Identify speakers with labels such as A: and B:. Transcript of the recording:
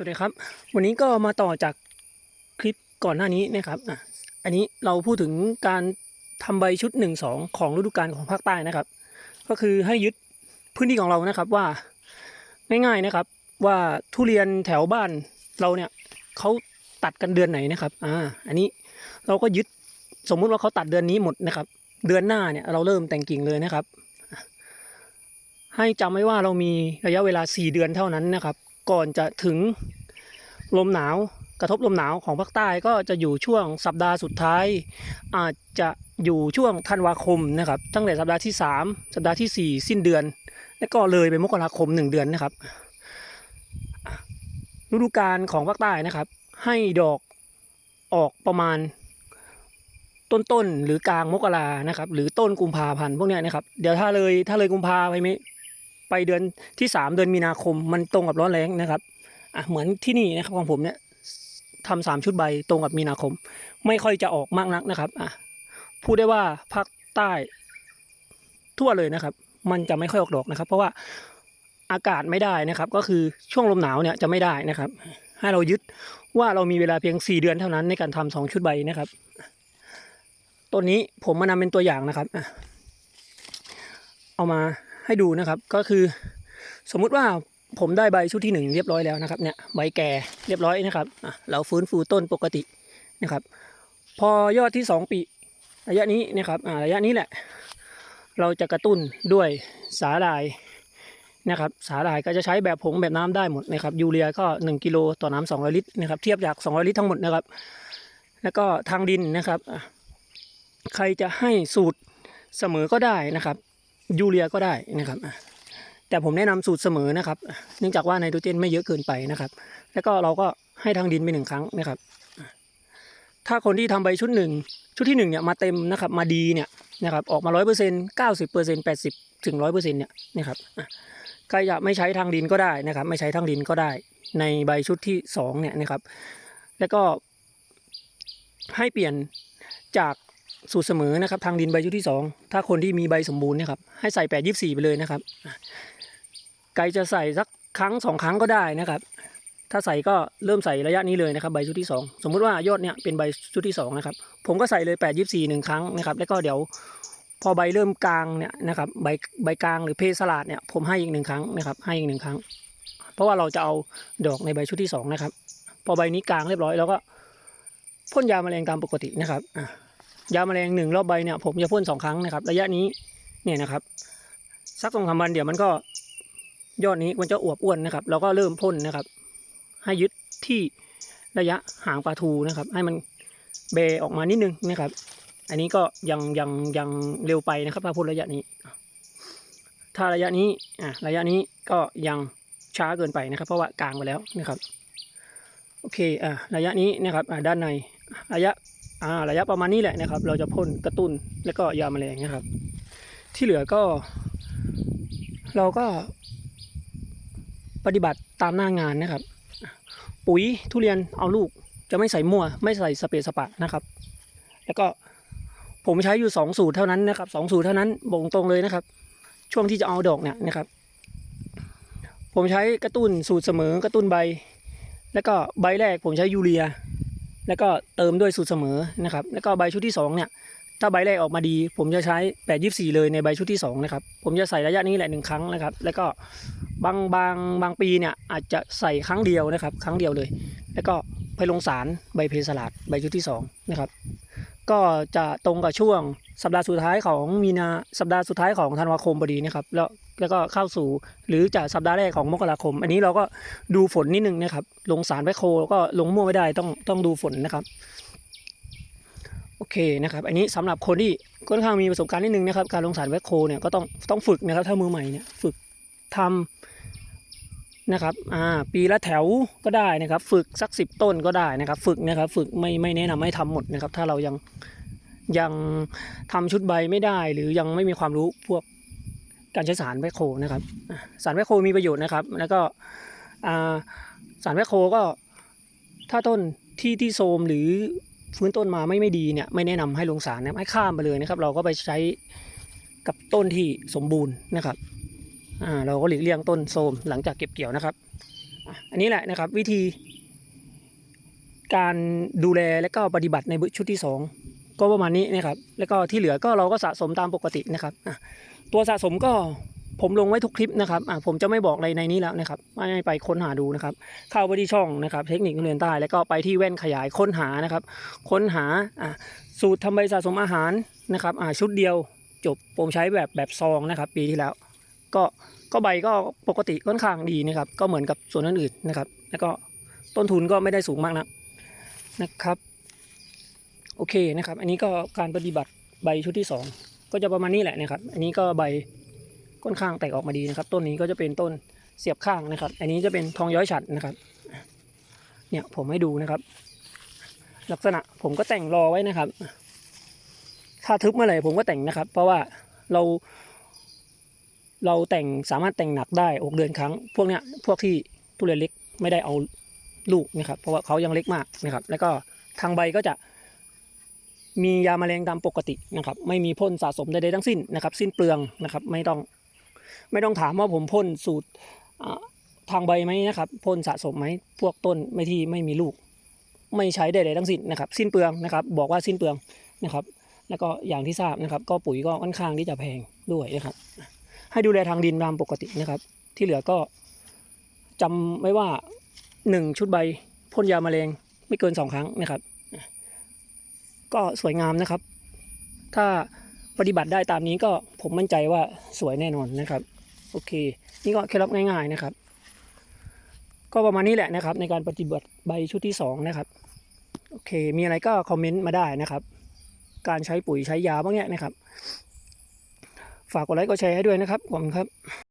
A: สวัสดีครับ วันนี้ก็มาต่อจากคลิปก่อนหน้านี้นะครับอะอันนี้เราพูดถึงการทำใบชุดหนึ่งสองของฤดูกาลของภาคใต้นะครับ ก็คือให้ยึดพื้นที่ของเรานะครับว่าง่ายๆนะครับ ว่าทุเรียนแถวบ้านเราเนี่ยเขาตัดกันเดือนไหนนะครับอ่าอันนี้เราก็ยึดสมมุติว่าเขาตัดเดือนนี้หมดนะครับ เดือนหน้าเนี่ยเราเริ่มแต่งกิ่งเลยนะครับ ให้จำไว้ว่าเรามีระยะเวลา 4 เดือนเท่านั้นนะครับ ก่อนจะถึงลมหนาวกระทบลมหนาวของภาคใต้ก็จะอยู่ช่วงสัปดาห์สุดท้าย อาจจะอยู่ช่วงธันวาคมนะครับตั้งแต่สัปดาห์ที่ 3 สัปดาห์ทีสี่4 สิ้นเดือน แล้วก็เลยไปมกราคม 1 เดือนนะครับฤดูกาลของภาคใต้นะครับ ให้ดอกออกประมาณต้นๆหรือกลางมกรานะครับ หรือต้นกุมภาพันธ์พวกเนี้ยนะครับ เดี๋ยวถ้าเลยถ้าเลยกุมภาไป ไปเดือนที่สามเดือนมีนาคมมันตรงกับร้อนแรงนะครับอะเหมือนที่นี่นะครับของผมเนี่ยทำสามชุดใบตรงกับมีนาคม ไม่ค่อยจะออกมากนักนะครับอะพูดได้ว่าภาคใต้ทั่วเลยนะครับ มันจะไม่ค่อยออกดอกนะครับ เพราะว่าอากาศไม่ได้นะครับ ก็คือช่วงลมหนาวเนี่ยจะไม่ได้นะครับ ให้เรายึดว่าเรามีเวลาเพียงสี่เดือนเท่านั้นในการทำสองชุดใบนะครับต้นนี้ผมมานำเป็นตัวอย่างนะครับอะเอามา ให้ดูนะครับก็คือ สมมุติว่าผมได้ใบชุดที่หนึ่งเรียบร้อยแล้วนะครับเนี่ยใบแก่เรียบร้อยนะครับเราฟื้นฟูต้นปกตินะครับ พอยอดที่สองปีระยะนี้นะครับระยะนี้แหละ เราจะกระตุ้นด้วยสาหร่ายนะครับสาหร่ายก็จะใช้แบบผงแบบน้ำได้หมดนะครับยูเรียก็ 1กิโลต่อน้ำ200 ลิตรนะครับเทียบจาก 200 ลิตรทั้งหมดนะครับ แล้วก็ทางดินนะครับ ใครจะให้สูตรเสมอก็ได้นะครับ ยูเรียก็ได้นะครับแต่ผมแนะนำสูตรเสมอนะครับ เนื่องจากว่าไนโตรเจนไม่เยอะเกินไปนะครับ แล้วก็เราก็ให้ทางดินไปหนึ่งครั้งนะครับ ถ้าคนที่ทำใบชุดหนึ่งชุดที่หนึ่งเนี่ยมาเต็มนะครับมาดีเนี่ยนะครับออกมาร้อยเปอร์เซ็นต์เก้าสิบเปอร์เซ็นต์แปดสิบถึงร้อยเปอร์เซ็นต์เนี่ยนะครับอะใครจะไม่ใช้ทางดินก็ได้นะครับ ไม่ใช้ทางดินก็ได้ ในใบชุดที่สองเนี่ยนะครับ แล้วก็ให้เปลี่ยนจาก สูตรเสมอนะครับ ทางดินใบชุดที่สองถ้าคนที่มีใบสมบูรณ์นะครับให้ใส่แปดยี่สี่ไปเลยนะครับ ไกลจะใส่สักครั้งสองครั้งก็ได้นะครับ ถ้าใส่ก็เริ่มใส่ระยะนี้เลยนะครับใบชุดที่สองสมมุติว่ายอดเนี่ยเป็นใบชุดที่สองนะครับผมก็ใส่เลยแปดยี่สี่หนึ่งครั้งนะครับ แล้วก็เดี๋ยวพอใบเริ่มกลางเนี่ยนะครับใบใบกลางหรือเพสลาดเนี่ยผมให้อีกหนึ่งครั้งนะครับให้อีกหนึ่งครั้ง เพราะว่าเราจะเอาดอกในใบชุดที่สองนะครับพอใบนี้กลางเรียบร้อยแล้วก็พ่นยาแมลงตามปกตินะครับอะ ยาแมลงหนึ่งรอบใบเนี่ยผมจะพ่นสองครั้งนะครับ ระยะนี้เนี่ยนะครับ สักสองสามวันเดี๋ยวมันก็ยอดนี้มันจะอวบอ้วนนะครับ เราก็เริ่มพ่นนะครับ ให้ยึดที่ระยะห่างปลาทูนะครับ ให้มันเบออกมานิดนึงนะครับ อันนี้ก็ยังยังยังเร็วไปนะครับถ้าพ่นระยะนี้ ถ้าระยะนี้อะระยะนี้ก็ยังช้าเกินไปนะครับ เพราะว่ากลางไปแล้วนะครับ โอเคอะระยะนี้นะครับอะด้านในระยะ อ่าระยะประมาณนี้แหละนะครับ เราจะพ่นกระตุ้นแล้วก็ยาแมลงนะครับ ที่เหลือก็ เราก็ ปฏิบัติตามหน้างานนะครับ ปุ๋ยทุเรียนเอาลูกจะไม่ใส่มั่ว ไม่ใส่สเปรย์สปะนะครับ แล้วก็ผมใช้อยู่สองสูตรเท่านั้นนะครับสองสูตรเท่านั้นบ่งตรงเลยนะครับ ช่วงที่จะเอาดอกเนี่ยนะครับ ผมใช้กระตุ้นสูตรเสมอกระตุ้นใบ แล้วก็ใบแรกผมใช้ยูเรีย แล้วก็เติมด้วยสูตรเสมอนะครับ แล้วก็ใบชุดที่สองเนี่ยถ้าใบแรกออกมาดี ผมจะใช้แปดยี่สี่เลยในใบชุดที่สองนะครับ ผมจะใส่ระยะนี้แหละหนึ่งครั้งนะครับ แล้วก็บางบางบางปีเนี่ยอาจจะใส่ครั้งเดียวนะครับ ครั้งเดียวเลย แล้วก็ไปลงสารใบเพสลาดใบชุดที่สองนะครับ ก็จะตรงกับช่วง สัปดาห์สุดท้ายของมีนาสัปดาห์สุดท้ายของธันวาคมพอดีนะครับแล้วแล้วก็เข้าสู่หรือจะสัปดาห์แรกของมกราคม อันนี้เราก็ดูฝนนิดนึงนะครับ ลงสารแบคโคก็ลงมั่วไม่ได้ต้องต้องดูฝนนะครับโอเคนะครับ อันนี้สำหรับคนที่ค่อนข้างมีประสบการณ์นิดนึงนะครับ การลงสารแบคโคเนี่ยก็ต้องต้องฝึกนะครับ ถ้ามือใหม่เนี่ยฝึกทำนะครับ อ่า ปีละแถวก็ได้นะครับ ฝึกสักสิบต้นก็ได้นะครับ ฝึกนะครับ ฝึกไม่ไม่แนะนำให้ทำหมดนะครับ ถ้าเรายัง ยังทำชุดใบไม่ได้ หรือยังไม่มีความรู้พวกการใช้สารแบคโคนะครับ สารแบคโคมีประโยชน์นะครับ แล้วก็สารแบคโคก็ถ้าต้นที่ที่โทมหรือฟื้นต้นมาไม่ไม่ดีเนี่ยไม่แนะนำให้ลงสารนะให้ข้ามไปเลยนะครับ เราก็ไปใช้กับต้นที่สมบูรณ์นะครับเราก็หลีกเลี่ยงต้นโทมหลังจากเก็บเกี่ยวนะครับ อันนี้แหละนะครับวิธีการดูแลและก็ปฏิบัติในชุดที่สอง ก็ประมาณนี้นะครับ แล้วก็ที่เหลือก็เราก็สะสมตามปกตินะครับตัวสะสมก็ผมลงไว้ทุกคลิปนะครับผมจะไม่บอกอะไรในนี้แล้วนะครับให้ไปค้นหาดูนะครับ เข้าไปที่ช่องนะครับ เทคนิคเรียนใต้แล้วก็ไปที่แว่นขยายค้นหานะครับ ค้นหาสูตรทำใบสะสมอาหารนะครับชุดเดียวจบผมใช้แบบแบบซองนะครับ ปีที่แล้ว ก็ก็ใบก็ปกติค่อนข้างดีนะครับ ก็เหมือนกับส่วนอื่นๆนะครับ แล้วก็ต้นทุนก็ไม่ได้สูงมากนะนะครับ โอเคนะครับ อันนี้ก็การปฏิบัติใบชุดที่สองก็จะประมาณนี้แหละนะครับ อันนี้ก็ใบค่อนข้างแตกออกมาดีนะครับ ต้นนี้ก็จะเป็นต้นเสียบข้างนะครับ อันนี้จะเป็นทองย้อยฉัดนะครับ เนี่ยผมให้ดูนะครับ ลักษณะผมก็แต่งรอไว้นะครับ ถ้าทึบเมื่อไหร่ผมก็แต่งนะครับ เพราะว่าเรา เราแต่งสามารถแต่งหนักได้อกเดือนครั้ง พวกเนี้ยพวกที่ทุเรียนเล็กไม่ได้เอาลูกนะครับ เพราะว่าเขายังเล็กมากนะครับ แล้วก็ทางใบก็จะ มียาแมลงตามปกตินะครับ ไม่มีพ่นสะสมใดๆทั้งสิ้นนะครับ สิ้นเปลืองนะครับ ไม่ต้องไม่ต้องถามว่าผมพ่นสูตรทางใบไหมนะครับพ่นสะสมไหมพวกต้นไม่ที่ไม่มีลูก ไม่ใช้ใดๆทั้งสิ้นนะครับ สิ้นเปลืองนะครับ บอกว่าสิ้นเปลืองนะครับ แล้วก็อย่างที่ทราบนะครับ ก็ปุ๋ยก็ค่อนข้างที่จะแพงด้วยนะครับ ให้ดูแลทางดินตามปกตินะครับ ที่เหลือก็จำไว้ว่าหนึ่งชุดใบพ่นยาแมลงไม่เกินสองครั้งนะครับ ก็สวยงามนะครับ ถ้าปฏิบัติได้ตามนี้ก็ผมมั่นใจว่าสวยแน่นอนนะครับ โอเค นี่ก็เคล็ดลับง่าย ๆนะครับ ก็ประมาณนี้แหละนะครับ ในการปฏิบัติใบชุดที่สองนะครับ โอเค มีอะไรก็คอมเมนต์มาได้นะครับ การใช้ปุ๋ยใช้ยาพวกเนี้ยนะครับ ฝากกดไลค์กดแชร์ให้ด้วยนะครับขอบคุณครับ